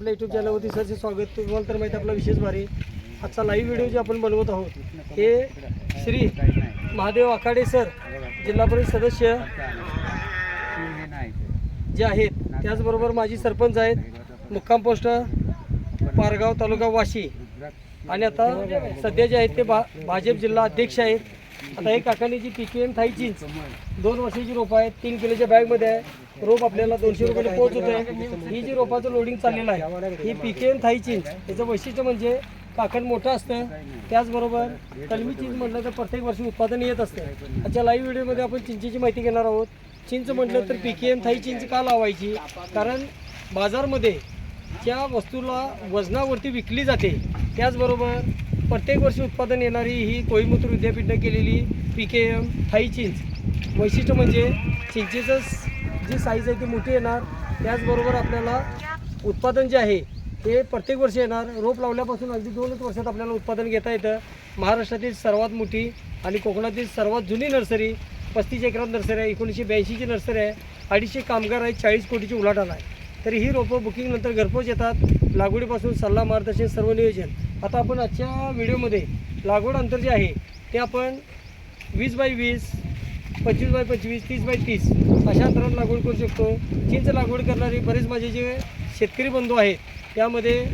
आपल्या युट्यूब चॅनलवरती सरचे स्वागत. तुम्हाला तर माहिती आपला विशेष भारी. आजचा लाईव्ह व्हिडिओ जे आपण बनवत आहोत हे श्री महादेव आखाडे सर जिल्हा परिषद सदस्य जे आहेत त्याचबरोबर माझी सरपंच आहेत मुक्काम पोस्ट पारगाव तालुका वाशी. आणि आता सध्या जे आहेत ते भा भाजप जिल्हा अध्यक्ष आहेत. आता हे काकांनी जी पी के एम थायची दोन वर्षाची रोपं आहेत तीन किलोच्या बॅगमध्ये आहे. रोप आपल्याला दोनशे रुपयाला पोहोच होत आहे ही जी रोपाचं लोडिंग चाललेलं आहे ही पी के एम थाई चिंच याचं वैशिष्ट्य म्हणजे काकण मोठं असतं. त्याचबरोबर कलमी चिंच म्हटलं तर प्रत्येक वर्षी उत्पादन येत असतं. आजच्या लाईव्ह व्हिडिओमध्ये आपण चिंचेची माहिती घेणार आहोत. चिंच म्हटलं तर पी के एम थाई चिंच का लावायची? कारण बाजारमध्ये ज्या वस्तूला वजनावरती विकली जाते त्याचबरोबर प्रत्येक वर्षी उत्पादन येणारी ही कोईमुतूर विद्यापीठनं केलेली पी के एम थाई चिंच. वैशिष्ट्य म्हणजे चिंचेचं जी साईज आहे ती मोठी येणार. त्याचबरोबर आपल्याला उत्पादन जे आहे ते प्रत्येक वर्षी येणार. रोप लावल्यापासून अगदी दोनच वर्षात आपल्याला उत्पादन घेता येतं. महाराष्ट्रातील सर्वात मोठी आणि कोकणातील सर्वात जुनी नर्सरी पस्तीस एकरात नर्सरी आहे एकोणीसशे ब्याऐंशीची नर्सरी आहे अडीचशे कामगार आहेत चाळीस कोटीची उलाढाल आहे. तरी ही रोपं बुकिंगनंतर घरपोच येतात. लागवडीपासून सल्ला मार्गदर्शन सर्व नियोजन. आता आपण आजच्या व्हिडिओमध्ये लागवड अंतर जे आहे ते आपण वीस बाय वीस पंचवीस बाय पंचवीस तीस बाय तीस. अशा अंतरावर लागवड करू शकतो. चिंच लागवड करणारे बरेच माझे जे शेतकरी बंधू आहेत त्यामध्ये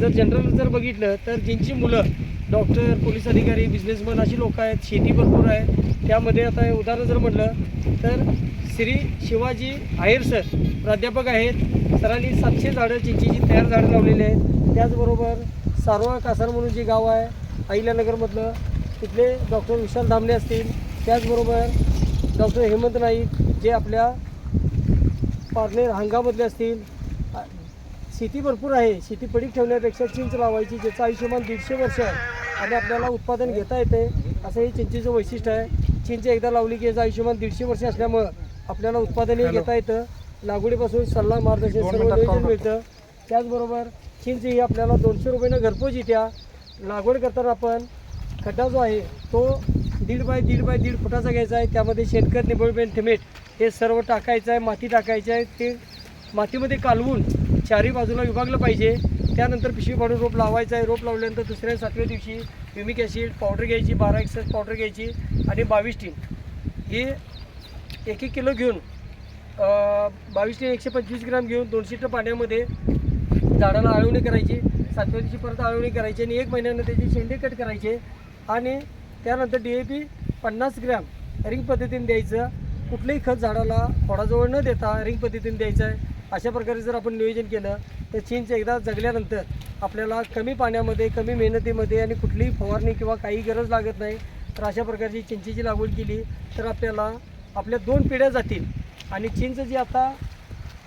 जर जनरल जर बघितलं तर ज्यांची मुलं डॉक्टर पोलीस अधिकारी बिझनेसमन अशी लोक आहेत शेती भरपूर आहे. त्यामध्ये आता हे उदाहरण जर म्हटलं तर श्री शिवाजी आहेर सर प्राध्यापक आहेत. सरांनी सातशे झाडं चिंचीची तयार झाडं लावलेली आहेत. त्याचबरोबर सारवा कासार म्हणून जे गाव आहे अहिल्यानगरमधलं तिथले डॉक्टर विशाल धामणे असतील. त्याचबरोबर डॉक्टर हेमंत नाईक जे आपल्या पारनेर हंगामधले असतील शेती भरपूर आहे. शेती पडीक ठेवण्यापेक्षा चिंच लावायची ज्याचं आयुष्यमान दीडशे वर्ष आहे. आणि आपल्याला उत्पादन घेता येते असं हे चिंचेचं वैशिष्ट्य आहे. चिंच एकदा लावली की याचं आयुष्यमान दीडशे वर्ष असल्यामुळं आपल्याला उत्पादनही घेता येतं. लागवडीपासून सल्ला मार्गदर्शन सर्व नियोजन मिळतं. त्याचबरोबर चिंच ही आपल्याला दोनशे रुपयानं घरपोच येत्या लागवड करताना आपण खड्डा जो आहे तो दीड बाय दीड बाय दीड फुटाचा घ्यायचा आहे. त्यामध्ये शेणखत निबळबेन थिमेट हे सर्व टाकायचं आहे. माती टाकायची आहे. ते मातीमध्ये कालवून चारी बाजूला विभागलं पाहिजे. त्यानंतर पिशवी पाडून रोप लावायचं आहे. रोप लावल्यानंतर दुसऱ्या सातव्या दिवशी युमिक ॲसिड पावडर घ्यायची बारा एक्सेस पावडर घ्यायची आणि बावीस टीन. हे एक एक किलो घेऊन बावीस टीन एकशे पंचवीस ग्राम घेऊन दोनशे लिटर पाण्यामध्ये झाडाला आळवणी करायची. सातव्या दिवशी परत आळवणी करायची आणि एक महिन्यानं त्याचे शेंडे कट करायचे आणि त्यानंतर डी ए पी पन्नास ग्रॅम रिंग पद्धतीने द्यायचं. कुठलंही खत झाडाला खोडाजवळ न देता रिंग पद्धतीने द्यायचं आहे अशा प्रकारे जर आपण नियोजन केलं तर चिंच एकदा जगल्यानंतर आपल्याला कमी पाण्यामध्ये कमी मेहनतीमध्ये आणि कुठलीही फवारणी किंवा काही गरज लागत नाही तर अशा प्रकारची चिंचेची लागवड केली तर आपल्याला आपल्या दोन पिढ्या जातील. आणि चिंच जी आता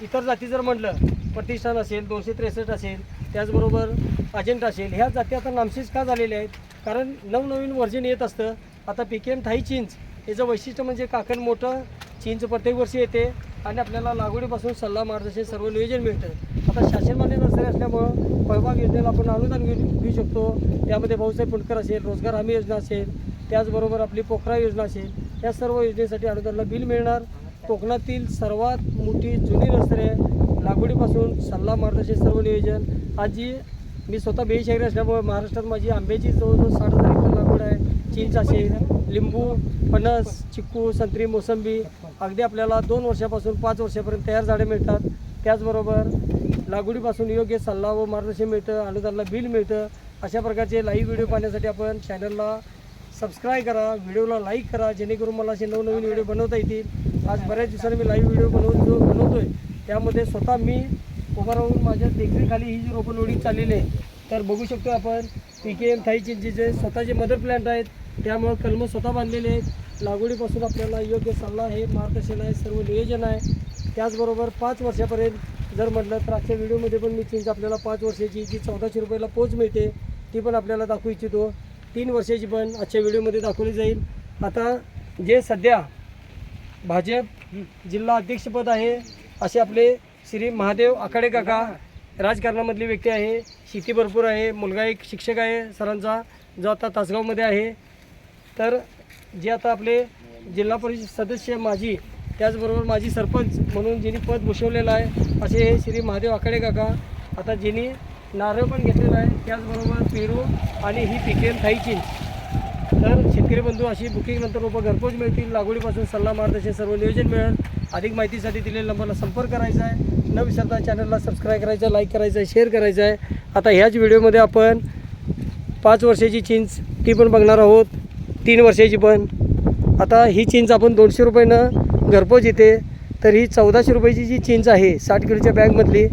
इतर जाती जर म्हटलं प्रतिष्ठान असेल दोनशे त्रेसष्ट असेल त्याचबरोबर अजेंट असेल ह्या जाती आता नामशेष का झालेल्या आहेत? कारण नवनवीन वर्जन येत असतं. आता पी के एम थाई चिंच याचं वैशिष्ट्य म्हणजे काकण मोठं चिंच प्रत्येक वर्षी येते आणि आपल्याला लागवडीपासून सल्ला मार्गदर्शन सर्व नियोजन मिळतं. आता शासनमान्य नर्सरी असल्यामुळं फळबाग योजनेला आपण अनुदान घेऊ घेऊ शकतो. त्यामध्ये भाऊसाहेब पुंडकर असेल रोजगार हमी योजना असेल त्याचबरोबर आपली पोखरा योजना असेल या सर्व योजनेसाठी अनुदानाला बिल मिळणार. कोकणातील सर्वात मोठी जुनी नसरे आहे लागवडीपासून सल्ला मार्गदर्शन सर्व नियोजन. आज जी मी स्वतः बेशाहिरी असल्यामुळे महाराष्ट्रात माझी आंब्याची जवळजवळ साठ हजार एकर लागवड आहे. चिंच असेल लिंबू फणस चिक्कू संत्री मोसंबी. अगदी आपल्याला दोन वर्षापासून पाच वर्षापर्यंत तयार झाडे मिळतात. त्याचबरोबर लागवडीपासून योग्य सल्ला व मार्गदर्शन मिळतं अनुदानाला बिल मिळतं. अशा प्रकारचे लाईव्ह व्हिडिओ पाहण्यासाठी आपण चॅनलला सबस्क्राईब करा व्हिडिओला लाईक करा जेणेकरून मला असे नवनवीन व्हिडिओ बनवता येतील. आज बऱ्याच दिवसांनी मी लाईव्ह व्हिडिओ बनवून जो बनवतोय त्यामध्ये स्वतः मी उभा राहून माझ्या देखरेखाली ही जी रोपं लोडिंग चाललेली आहे तर बघू शकतो आपण पी के एम जे स्वतः स्वतःचे मदर प्लॅन्ट आहेत त्यामुळे कलमं स्वतः बांधलेले आहेत. लागवडीपासून आपल्याला योग्य सल्ला आहे मार्गदर्शन आहे सर्व नियोजन आहे. त्याचबरोबर पाच वर्षापर्यंत जर म्हटलं तर आजच्या व्हिडिओमध्ये पण मी चिंच आपल्याला पाच वर्षाची जी चौदाशे रुपयाला पोच मिळते ती पण आपल्याला दाखवू इच्छितो. तीन वर्षाची पण आजच्या व्हिडिओमध्ये दाखवली जाईल. आता जे सध्या भाजप जिल्हा अध्यक्षपद आहे असे आपले श्री महादेव आखाडे काका राजकारणामधली व्यक्ती आहे. शेती भरपूर आहे. मुलगा एक शिक्षक आहे. सरांचा जो आता तासगावमध्ये आहे. तर जे आता आपले जिल्हा परिषद सदस्य माजी त्याचबरोबर माजी सरपंच म्हणून ज्यांनी पद भूषवलेलं आहे असे हे श्री महादेव आखाडे काका आता जिनी नारळ पण घेतलेला आहे. त्याचबरोबर पेरू आणि ही पिकेल थाई तर शेतकरी बंधू अशी बुकिंग नंतर रोपं घरपोच मिळतील. लागवडीपासून सल्ला मार्गदर्शन सर्व नियोजन मिळेल. अधिक माहितीसाठी दिलेल्या नंबरला संपर्क करायचा आहे. न विसरता चॅनलला सबस्क्राईब करायचं आहे लाईक करायचं आहे शेअर करायचं आहे. आता ह्याच व्हिडिओमध्ये आपण पाच वर्षाची चिंच ती पण बघणार आहोत. तीन वर्षाची पण. आता ही चिंच आपण दोनशे रुपयानं घरपोच येते. तर ही चौदाशे रुपयाची जी चिंच आहे साठ किलोच्या बॅगमधली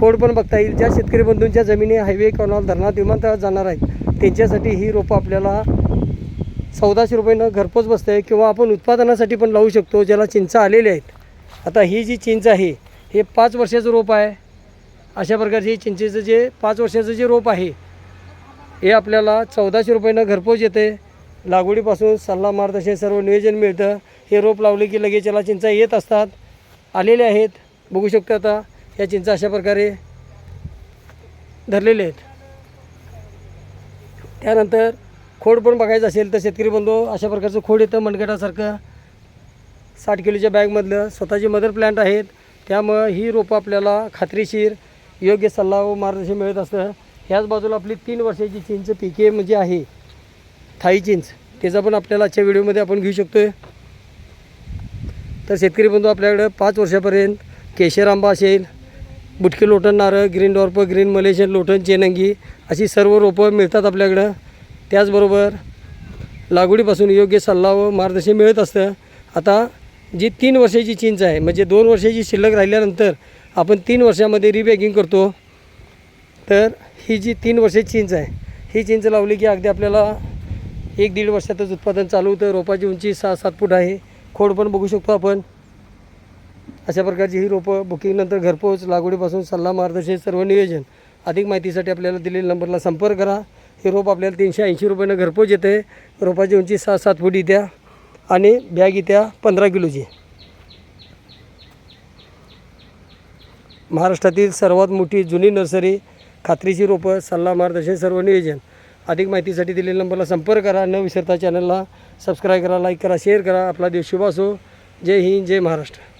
खोड पण बघता येईल. ज्या शेतकरी बंधूंच्या जमिनी हायवे कॉनॉल धरणात विमानतळात जाणार आहेत त्यांच्यासाठी ही रोपं आपल्याला चौदाशे रुपयानं घरपोच बसतं आहे किंवा आपण उत्पादनासाठी पण लावू शकतो ज्याला चिंचा आलेल्या आहेत. आता ही जी चिंच आहे हे पाच वर्षाचं रोप आहे. अशा प्रकारचे चिंचेचं जे पाच वर्षाचं जे रोप आहे हे आपल्याला चौदाशे रुपयानं घरपोच येते. लागवडीपासून सल्ला मार्गदर्शन सर्व नियोजन मिळतं. हे रोप लावले की लगेच याला चिंचा येत असतात. आलेले आहेत. बघू शकतो आता या चिंचा अशा प्रकारे धरलेले आहेत. त्यानंतर खोड पण बघायचं असेल तर शेतकरी बंधू अशा प्रकारचं खोड येतं मनगटासारखं. साठ किलोच्या बॅगमधलं स्वतःची मदर प्लॅन्ट आहेत. त्यामुळं ही रोपं आपल्याला खात्रीशीर योग्य सल्ला व मार्गदर्शन मिळत असतं. ह्याच बाजूला आपली तीन वर्षाची चिंच पिके म्हणजे आहे. थाई चिंच. त्याचा पण आपल्याला आजच्या व्हिडिओमध्ये आपण घेऊ शकतो आहे तर शेतकरी बंधू आपल्याकडं पाच वर्षापर्यंत केशर आंबा असेल बुटकी लोटन नारळ ग्रीन डॉर्प ग्रीन मलेशियन लोटन चेनंगी अशी सर्व रोपं मिळतात आपल्याकडं. त्याचबरोबर लागवडीपासून योग्य सल्ला व मार्गदर्शन मिळत असतं. आता जी तीन वर्षाची चिंच आहे म्हणजे दोन वर्षाची शिल्लक राहिल्यानंतर आपण तीन वर्षामध्ये रिबॅगिंग करतो. तर ही जी तीन वर्षाची चिंच आहे ही चिंच लावली की अगदी आपल्याला एक दीड वर्षातच उत्पादन चालू होतं. रोपाची उंची सहा सात फूट आहे. खोड पण बघू शकतो आपण. अशा प्रकारची ही रोपं बुकिंगनंतर घरपोच लागवडीपासून सल्ला मार्गदर्शन सर्व नियोजन अधिक माहितीसाठी आपल्याला दिलेल्या नंबरला संपर्क करा. हे रोप आपल्याला तीनशे ऐंशी रुपयानं घरपोच येते. रोपाची उंची सहा सात फूट येत्या आणि बॅग येत्या पंधरा किलोची. महाराष्ट्रातील सर्वात मोठी जुनी नर्सरी खात्रीची रोपं सल्ला मार्गदर्शन सर्व नियोजन. अधिक माहितीसाठी दिलेल्या नंबरला संपर्क करा. न विसरता चॅनलला सबस्क्राईब करा लाईक करा शेअर करा. आपला देव शुभ असो. जय हिंद जय महाराष्ट्र.